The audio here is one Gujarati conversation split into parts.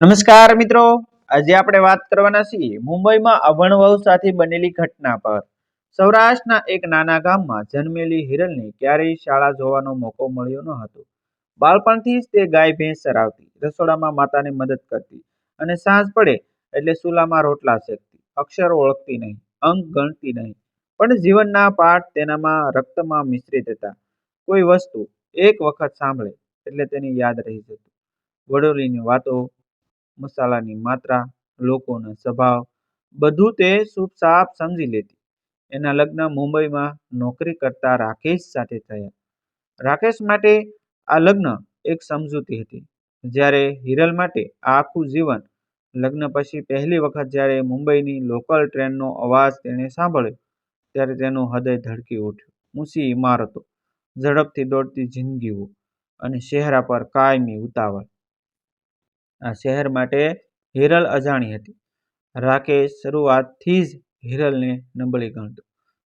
નમસ્કાર મિત્રો. આજે આપણે વાત કરવાના છીએ મુંબઈમાં અભણવહુ સાથે બનેલી ઘટના પર. સૌરાષ્ટ્રના એક નાના ગામમાં જન્મેલી હિરલને ક્યારેય શાળા જોવાનો મોકો મળ્યો ન હતો. બાળપણથી જ તે ગાય ભેંસ ચરાવતી, રસોડામાં માતાને મદદ કરતી અને સાંજ પડે એટલે ચૂલામાં રોટલા શેકતી. અક્ષર ઓળખતી નહીં, અંક ગણતી નહીં, પણ જીવનના પાઠ તેનામાં રક્તમાં મિશ્રિત હતા. કોઈ વસ્તુ એક વખત સાંભળે એટલે તેની યાદ રહી જતું. વડોલીની વાતો મસાલાની માત્રા, લોકોનો સ્વભાવ, બધું તે સાફ સમજી લેતી. એના લગ્ન મુંબઈમાં નોકરી કરતા રાકેશ સાથે થયા. રાકેશ માટે આ લગ્ન એક સમજૂતી હતી. જ્યારે હિરલ માટે આ આખું જીવન લગ્ન પછી પહેલી વખત જ્યારે મુંબઈની લોકલ ટ્રેનનો અવાજ તેણે સાંભળ્યો, ત્યારે તેનું હૃદય ધડકી ઉઠ્યું. ઊંચી ઇમારતો ઝડપથી દોડતી જિંદગીઓ અને ચહેરા પર કાયમી ઉતાવળ. શહેર માટે હિરલ અજાણી હતી. રાકેશ શરૂઆતથી જ હિરલને નબળી ગણતો.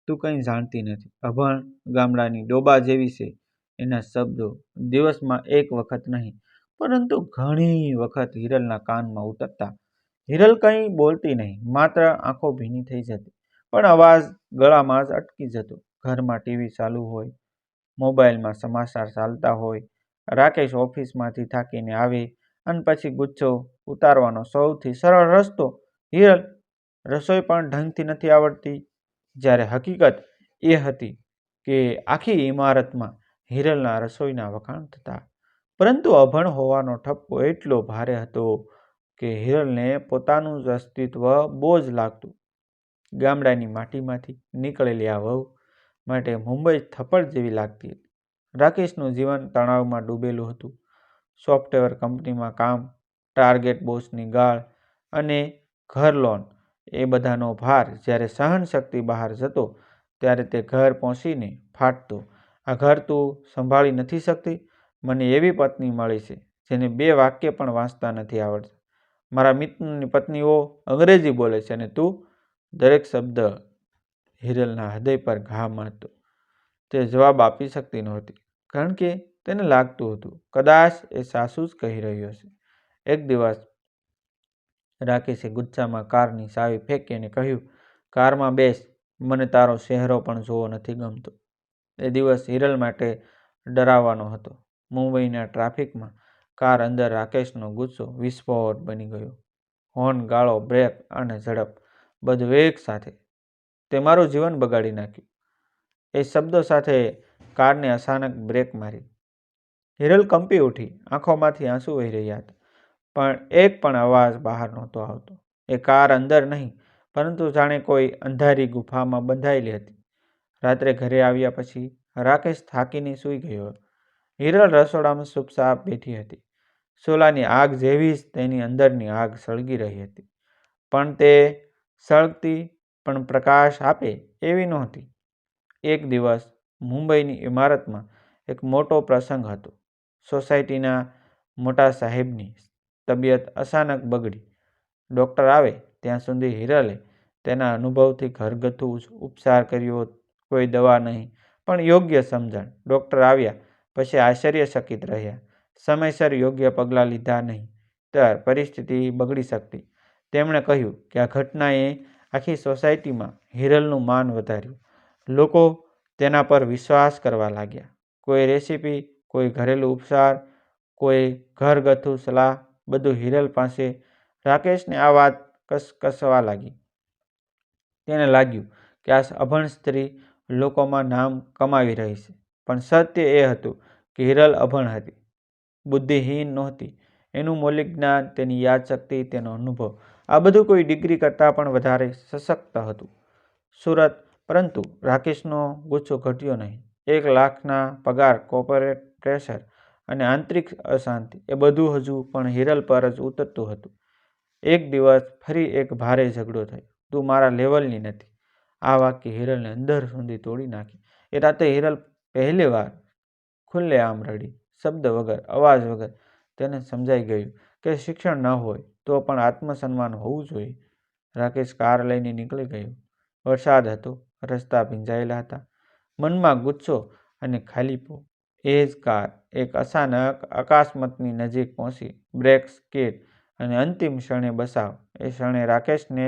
તું કંઈ જાણતી નથી. અભણ ગામડાની ડોબા જેવી છે. એના શબ્દો દિવસમાં એક વખત નહીં, પરંતુ ઘણી વખત હિરલના કાનમાં ઉતરતા. હિરલ કંઈ બોલતી નહીં, માત્ર આંખો ભીની થઈ જતી. પણ અવાજ ગળામાં જ અટકી જતો. ઘરમાં ટીવી ચાલુ હોય, મોબાઈલમાં સમાચાર ચાલતા હોય. રાકેશ ઓફિસમાંથી થાકીને આવે અને પછી ગુચ્છો ઉતારવાનો સૌથી સરળ રસ્તો હિરલ રસોઈ પણ ઢંગથી નથી આવડતી. જ્યારે હકીકત એ હતી કે આખી ઇમારતમાં હિરલના રસોઈના વખાણ થતા. પરંતુ અભણ હોવાનો ઠપકો એટલો ભારે હતો કે હિરલને પોતાનું જ અસ્તિત્વ બોજ લાગતું. ગામડાની માટીમાંથી નીકળેલી આ વહુ માટે મુંબઈ થપ્પડ જેવી લાગતી હતી. રાકેશનું જીવન તણાવમાં ડૂબેલું હતું. સોફ્ટવેર કંપનીમાં કામ, ટાર્ગેટ બોસની ગાળ અને ઘર લોન એ બધાનો ભાર જ્યારે સહનશક્તિ બહાર જતો ત્યારે તે ઘર પહોંચીને ફાટતો. આ ઘર તું સંભાળી નથી શકતી. મને એવી પત્ની મળી છે જેને બે વાક્ય પણ વાંચતા નથી આવડતા. મારા મિત્રની પત્નીઓ અંગ્રેજી બોલે છે અને તું દરેક શબ્દ હિરલના હૃદય પર ઘા મારતો. તે જવાબ આપી શકતી નહોતી. કારણ કે તેને લાગતું હતું. કદાચ એ સાસુ જ કહી રહ્યો છે. એક દિવસ રાકેશે ગુચ્છામાં કારની સાવી ફેંકી અને કહ્યું, કારમાં બેસ, મને તારો ચહેરો પણ જોવો નથી ગમતો. એ દિવસ હિરલ માટે ડરાવવાનો હતો. મુંબઈના ટ્રાફિકમાં કાર અંદર રાકેશનો ગુસ્સો વિસ્ફોટ બની ગયો. હોર્ન, ગાળો, બ્રેક અને ઝડપ બધું એક સાથે. તે મારું જીવન બગાડી નાખ્યું. એ શબ્દો સાથે કારને અચાનક બ્રેક મારી. હિરલ કંપી ઉઠી, આંખોમાંથી આંસુ વહી રહ્યા હતા. પણ એક પણ અવાજ બહાર નહોતો આવતો. એ કાર અંદર નહીં, પરંતુ જાણે કોઈ અંધારી ગુફામાં બંધાયેલી હતી. રાત્રે ઘરે આવ્યા પછી રાકેશ થાકીને સૂઈ ગયો હિરલ રસોડામાં ચૂપચાપ બેઠી હતી. સોલાની આગ જેવી જ તેની અંદરની આગ સળગી રહી હતી. પણ તે સળગતી પણ પ્રકાશ આપે એવી નહોતી. એક દિવસ મુંબઈની ઇમારતમાં એક મોટો પ્રસંગ હતો. સોસાયટીના મોટા સાહેબની તબિયત અચાનક બગડી. ડૉક્ટર આવે ત્યાં સુધી હિરલે તેના અનુભવથી ઘરગથ્થુ ઉપચાર કર્યો કોઈ દવા નહીં, પણ યોગ્ય સમજણ. ડૉક્ટર આવ્યા પછી આશ્ચર્યચકિત રહ્યા. સમયસર યોગ્ય પગલાં લીધા નહીં. ત્યાર પરિસ્થિતિ બગડી શકતી. તેમણે કહ્યું કે આ ઘટનાએ આખી સોસાયટીમાં હિરલનું માન વધાર્યું. લોકો તેના પર વિશ્વાસ કરવા લાગ્યા. કોઈ રેસીપી કોઈ ઘરેલું ઉપચાર, કોઈ ઘરગથ્થુ સલાહ, બધું હિરલ પાસે રાકેશને આ વાત કસકસવા લાગી. તેને લાગ્યું કે આ અભણ સ્ત્રી લોકોમાં નામ કમાવી રહી છે, પણ સત્ય એ હતું કે હિરલ અભણ હતી. બુદ્ધિહીન નહોતી, એનું મૌલિક જ્ઞાન, તેની યાદશક્તિ, તેનો અનુભવ, આ બધું કોઈ ડિગ્રી કરતાં પણ વધારે સશક્ત હતું. સુરત, પરંતુ રાકેશનો ગુસ્સો ઘટ્યો નહીં. એક લાખના પગાર કોર્પોરેટ પ્રેશર અને આંતરિક અશાંતિ એ બધું હજુ પણ હિરલ પર જ ઉતરતું હતું. એક દિવસ ફરી એક ભારે ઝઘડો થયો. તું મારા લેવલની નથી. આ વાક્ય હિરલને અંદર સુધી તોડી નાખી. એ રાતે હિરલ પહેલીવાર ખુલ્લે આમ રડી. શબ્દ વગર, અવાજ વગર તેને સમજાઈ ગયું કે શિક્ષણ ન હોય તો પણ આત્મસન્માન હોવું જોઈએ. રાકેશ કાર લઈને નીકળી ગયો. વરસાદ હતો. રસ્તા ભીંજાયેલા હતા. મનમાં ગુસ્સો અને ખાલીપો એ જ કાર એક અચાનક અકસ્માતની નજીક પહોંચી. બ્રેક સ્કીડ અને અંતિમ ક્ષણે બસાવ. એ ક્ષણે રાકેશને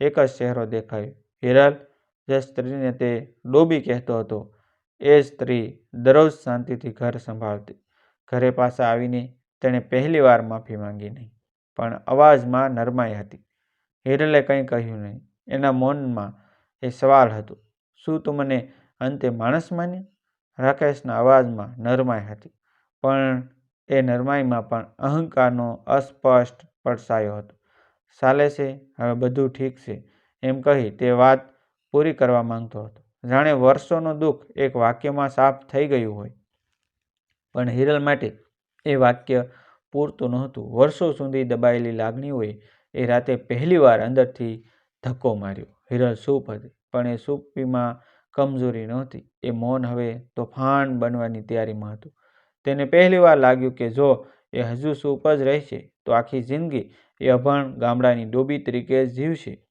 એક જ ચહેરો દેખાયો. હિરલ, જે સ્ત્રીને તે ડોબી કહેતો હતો, એ સ્ત્રી દરરોજ શાંતિથી ઘર સંભાળતી. ઘરે પાછા આવીને તેણે પહેલીવાર માફી માંગી નહીં, પણ અવાજમાં નરમાઈ હતી. હિરલે કંઈ કહ્યું નહીં. એના મૌનમાં એ સવાલ હતો, શું તું મને અંતે માણસ માન્યો? રાકેશના અવાજમાં નરમાઈ હતી, પણ એ નરમાઈમાં પણ અહંકારનો અસ્પષ્ટ પડસાયો હતો. સાલે છે, હવે બધું ઠીક છે, એમ કહી તે વાત પૂરી કરવા માંગતો હતો. જાણે વર્ષોનું દુઃખ એક વાક્યમાં સાફ થઈ ગયું હોય. પણ હિરલ માટે એ વાક્ય પૂરતું નહોતું. વર્ષો સુધી દબાયેલી લાગણીઓએ એ રાતે પહેલીવાર અંદરથી ધક્કો માર્યો. હિરલ સૂપ હતી, પણ એ સૂપીમાં કમજોરી નહોતી. એ મૌન હવે તોફાન બનવાની તૈયારીમાં હતું. તેને પહેલીવાર લાગ્યું કે જો એ હજુ સૂપ જ રહેશે, તો આખી જિંદગી એ અભણ ગામડાની ડોબી તરીકે જીવશે.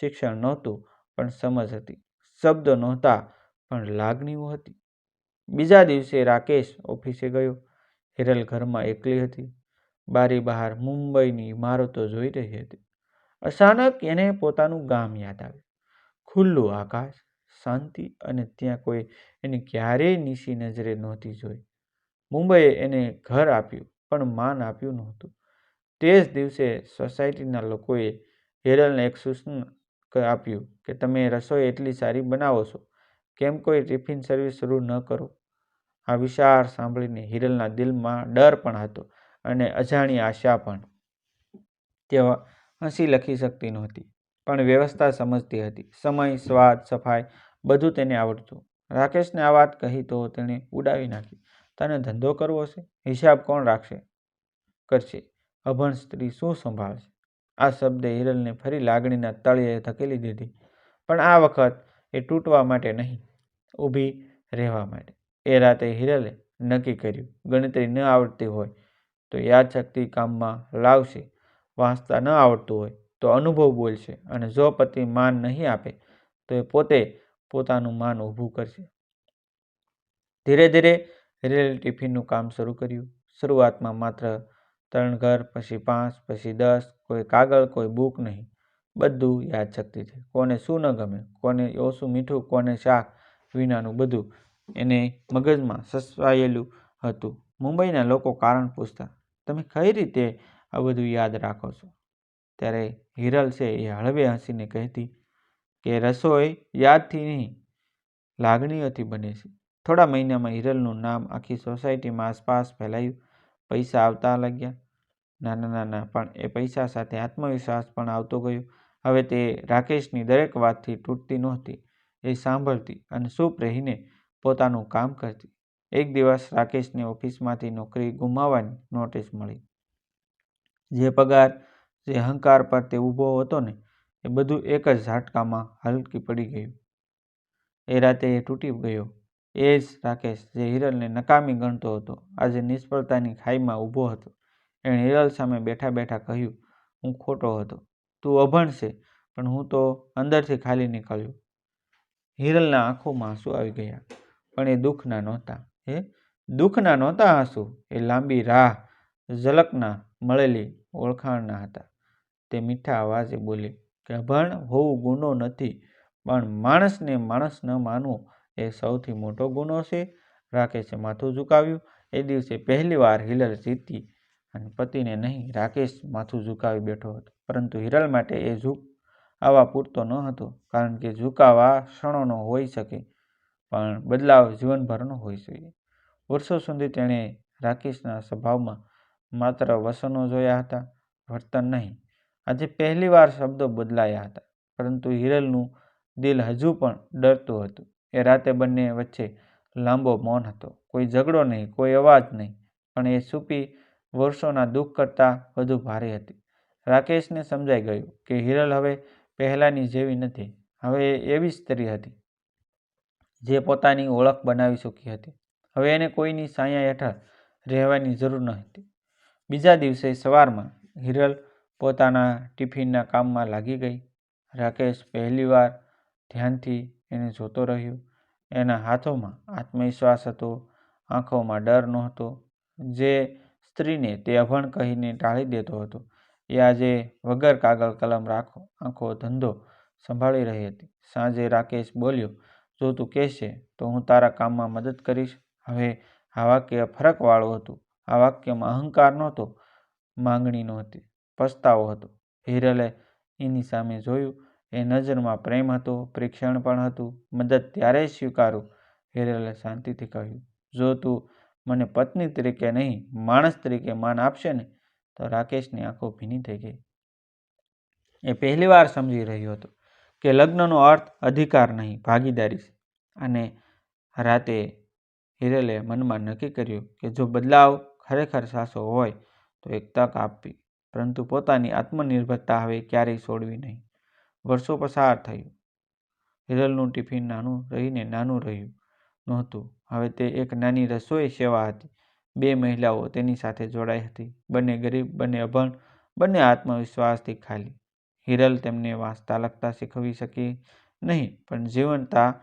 શિક્ષણ નહોતું, પણ સમજ હતી. શબ્દો નહોતા, પણ લાગણીઓ હતી. બીજા દિવસે રાકેશ ઓફિસે ગયો. હિરલ ઘરમાં એકલી હતી. બારી બહાર મુંબઈની ઇમારતો જોઈ રહી હતી. અચાનક એને પોતાનું ગામ યાદ આવ્યું. ખુલ્લું આકાશ શાંતિ અને ત્યાં કોઈ એને ક્યારેય નીસી નજરે નહોતી જોઈ. મુંબઈએ એને ઘર આપ્યું, પણ માન આપ્યું નહોતું. તે જ દિવસે સોસાયટીના લોકોએ હિરલને એક સૂચન આપ્યું કે, તમે રસોઈ એટલી સારી બનાવો છો. કેમ કોઈ ટિફિન સર્વિસ શરૂ ન કરો? આ વિચાર સાંભળીને હિરલના દિલમાં ડર પણ હતો અને અજાણી આશા પણ. તે હસી લખી શકતી નહોતી, પણ વ્યવસ્થા સમજતી હતી. સમય, સ્વાદ, સફાઈ બધું તેને આવડતું. રાકેશને આ વાત કહી તો તેણે ઉડાવી નાખી. તને ધંધો કરવો છે હિસાબ કોણ રાખશે? કરશે. અભણ સ્ત્રી શું સંભાળશે? આ શબ્દે હિરલને ફરી લાગણીના તળિયે ધકેલી દીધી. પણ આ વખત એ તૂટવા માટે નહીં, ઊભી રહેવા માટે. એ રાતે હિરલે નક્કી કર્યું, ગણતરી ન આવડતી હોય તો યાદશક્તિ કામમાં લાવશે વાંચતા ન આવડતું હોય તો અનુભવ બોલશે અને જો પતિ માન નહીં આપે તો એ પોતે પોતાનું માન ઊભું કરશે. ધીરે ધીરે રેલ ટિફિનનું કામ શરૂ કર્યું. શરૂઆતમાં માત્ર ત્રણ ઘર, પછી પાંચ, પછી દસ, કોઈ કાગળ, કોઈ બુક નહીં. બધું યાદશક્તિથી કોને શું ન ગમે, કોને ઓછું મીઠું, કોને શાક વિનાનું બધું. એને મગજમાં સસવાયેલું હતું. મુંબઈના લોકો કારણ પૂછતા, તમે કઈ રીતે આ બધું યાદ રાખો છો? ત્યારે હિરલ છે એ હળવે હસીને કહેતી કે રસોઈ યાદથી નહીં, લાગણીઓથી બને છે. થોડા મહિનામાં હિરલનું નામ આખી સોસાયટીમાં આસપાસ ફેલાયું. પૈસા આવતા લાગ્યા. નાના નાના, પણ એ પૈસા સાથે આત્મવિશ્વાસ પણ આવતો ગયો. હવે તે રાકેશની દરેક વાતથી તૂટતી નહોતી. એ સાંભળતી અને ચૂપ રહીને પોતાનું કામ કરતી. એક દિવસ રાકેશને ઓફિસમાંથી નોકરી ગુમાવવાની નોટિસ મળી. જે પગાર, જે અહંકાર પર તે ઊભો હતો ને એ બધું એક જ ઝાટકામાં હલકી પડી ગયું. એ રાતે એ તૂટી ગયો. એ જ રાકેશ જે હિરલને નકામી ગણતો હતો, આજે નિષ્ફળતાની ખાઈમાં ઊભો હતો. એણે હિરલ સામે બેઠા બેઠા કહ્યું, હું ખોટો હતો. તું અભણ છે, પણ હું તો અંદરથી ખાલી નીકળ્યો. હિરલના આંખોમાં આંસુ આવી ગયા, પણ એ દુઃખના નહોતા. હે? દુઃખના નહોતા આંસુ? એ લાંબી રાહ ઝલકના, મળેલી ઓળખાણના હતા. તે મીઠા અવાજે બોલી કે હોવું ગુનો નથી, પણ માણસને માણસ ન માનવું એ સૌથી મોટો ગુનો છે. રાકેશે માથું ઝુકાવ્યું. એ દિવસે પહેલીવાર હિલલ જીતી અને પતિને નહીં, રાકેશ માથું ઝુકાવી બેઠો હતો. પરંતુ હિરલ માટે એ ઝુક આવા પૂરતો ન હતો, કારણ કે ઝુકાવા ક્ષણોનો હોઈ શકે, પણ બદલાવ જીવનભરનો હોઈ શકે. વર્ષો સુધી તેણે રાકેશના સ્વભાવમાં માત્ર વસનો જોયા હતા, વર્તન નહીં આજે પહેલીવાર શબ્દો બદલાયા હતા, પરંતુ હિરલનું દિલ હજુ પણ ડરતું હતું. એ રાતે બંને વચ્ચે લાંબો મૌન હતો. કોઈ ઝઘડો નહીં, કોઈ અવાજ નહીં, પણ એ સૂપી વર્ષોના દુઃખ કરતાં વધુ ભારે હતી. રાકેશને સમજાઈ ગયું કે હિરલ હવે પહેલાંની જેવી નથી, હવે એવી સ્ત્રી હતી, જે પોતાની ઓળખ બનાવી ચૂકી હતી. હવે એને કોઈની સાયા હેઠળ રહેવાની જરૂર ન હતી બીજા દિવસે સવારમાં હિરલ પોતાના ટિફિનના કામમાં લાગી ગઈ. રાકેશ પહેલીવાર ધ્યાનથી એને જોતો રહ્યો. એના હાથોમાં આત્મવિશ્વાસ હતો, આંખોમાં ડર નહોતો, જે સ્ત્રીને તે અભણ કહીને ટાળી દેતો હતો. એ આજે વગર કાગળ કલમ રાખો, આંખો ધંધો સંભાળી રહી હતી. સાંજે રાકેશ બોલ્યો, જો તું કહેશે, તો હું તારા કામમાં મદદ કરીશ. હવે આ વાક્ય ફરકવાળું હતું. આ વાક્યમાં અહંકાર નહોતો, માંગણી નહોતી. પસ્તાવો હતો. હિરલે એની સામે જોયું, એ નજરમાં પ્રેમ હતો, પ્રેક્ષણ પણ હતું, મદદ ત્યારે સ્વીકારું, હિરલે શાંતિથી કહ્યું. જો તું મને પત્ની તરીકે નહીં, માણસ તરીકે માન આપશે ને, તો રાકેશની આંખો ભીની થઈ ગઈ. એ પહેલીવાર સમજી રહ્યો હતો કે લગ્નનો અર્થ અધિકાર નહીં, ભાગીદારી છે. અને રાતે હિરલે મનમાં નક્કી કર્યું કે જો બદલાવ ખરેખર સાસો હોય, તો એક તક આપવી. પરંતુ પોતાની આત્મનિર્ભરતા હવે ક્યારેય છોડવી નહીં. વર્ષો પસાર થયું. હિરલનું ટિફિન નાનું રહીને નાનું રહ્યું નહોતું. હવે તે એક નાની રસોઈ સેવા હતી. બે મહિલાઓ તેની સાથે જોડાઈ હતી. બંને ગરીબ, બંને અભણ, બંને આત્મવિશ્વાસથી ખાલી. હિરલ તેમને વાંચતા લખતા શીખવી શકી નહીં, પણ જીવનતા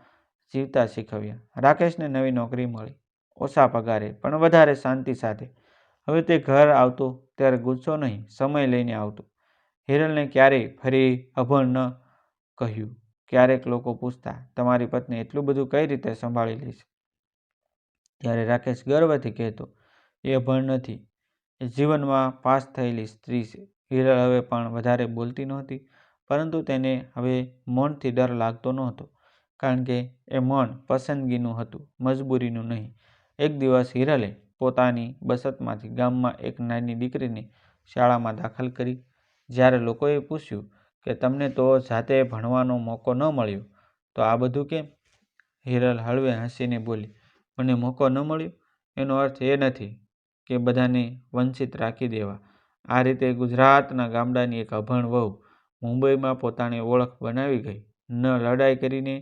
જીવતા શીખવ્યા. રાકેશને નવી નોકરી મળી. ઓછા પગારે, પણ વધારે શાંતિ સાથે. હવે તે ઘર આવતો ત્યારે ગુસ્સો નહીં, સમય લઈને આવતો. હિરલને ક્યારેય ફરી અભણ ન કહ્યું. ક્યારેક લોકો પૂછતા, તમારી પત્ની એટલું બધું કઈ રીતે સંભાળી લે ત્યારે રાકેશ ગર્વથી કહેતો, એ અભણ નથી. એ જીવનમાં પાસ થયેલી સ્ત્રી છે. હિરલ હવે પણ વધારે બોલતી નહોતી, પરંતુ તેને હવે મૌનથી ડર લાગતો નહોતો, કારણ કે એ મૌન પસંદગીનું હતું, મજબૂરીનું નહીં. એક દિવસ હિરલે પોતાની બસતમાંથી ગામમાં એક નાની દીકરીને શાળામાં દાખલ કરી. જ્યારે લોકોએ પૂછ્યું કે તમને તો જાતે ભણવાનો મોકો ન મળ્યો, તો આ બધું કેમ? હિરલ હળવે હસીને બોલી, મને મોકો ન મળ્યો? એનો અર્થ એ નથી કે બધાને વંચિત રાખી દેવા. આ રીતે ગુજરાતના ગામડાની એક અભણ વહુ મુંબઈમાં પોતાની ઓળખ બનાવી ગઈ. ન લડાઈ કરીને,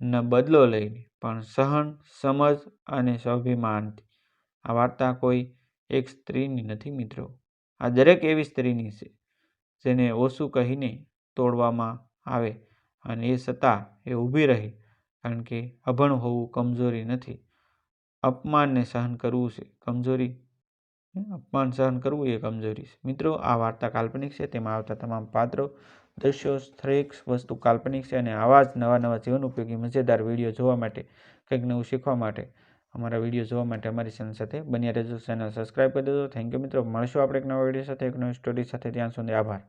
ન બદલો લઈને, પણ સહન, સમજ અને સ્વાભિમાનથી આ વાર્તા કોઈ એક સ્ત્રીની નથી મિત્રો. આ દરેક એવી સ્ત્રીની છે, જેને ઓછું કહીને તોડવામાં આવે અને એ છતાં એ ઊભી રહી કારણ કે અભણ હોવું કમજોરી નથી. અપમાનને સહન કરવું છે કમજોરી. અપમાન સહન કરવું એ કમજોરી છે. મિત્રો, આ વાર્તા કાલ્પનિક છે, તેમાં આવતા તમામ પાત્રો, દ્રશ્યો દરેક વસ્તુ કાલ્પનિક છે અને આવા જ નવા નવા જીવન ઉપયોગી, મજેદાર વીડિયો જોવા માટે, કંઈક નવું શીખવા માટે અમારા વીડિયો જોવા માટે અમારી ચેનલ સાથે બન્યા રહેજો. ચેનલ સબસ્ક્રાઈબ કરી દેજો. થેન્ક યુ મિત્રો. મળશું આપણે એક નવા વીડિયો સાથે, એક નવી સ્ટોરી સાથે. ત્યાં સુધી આભાર.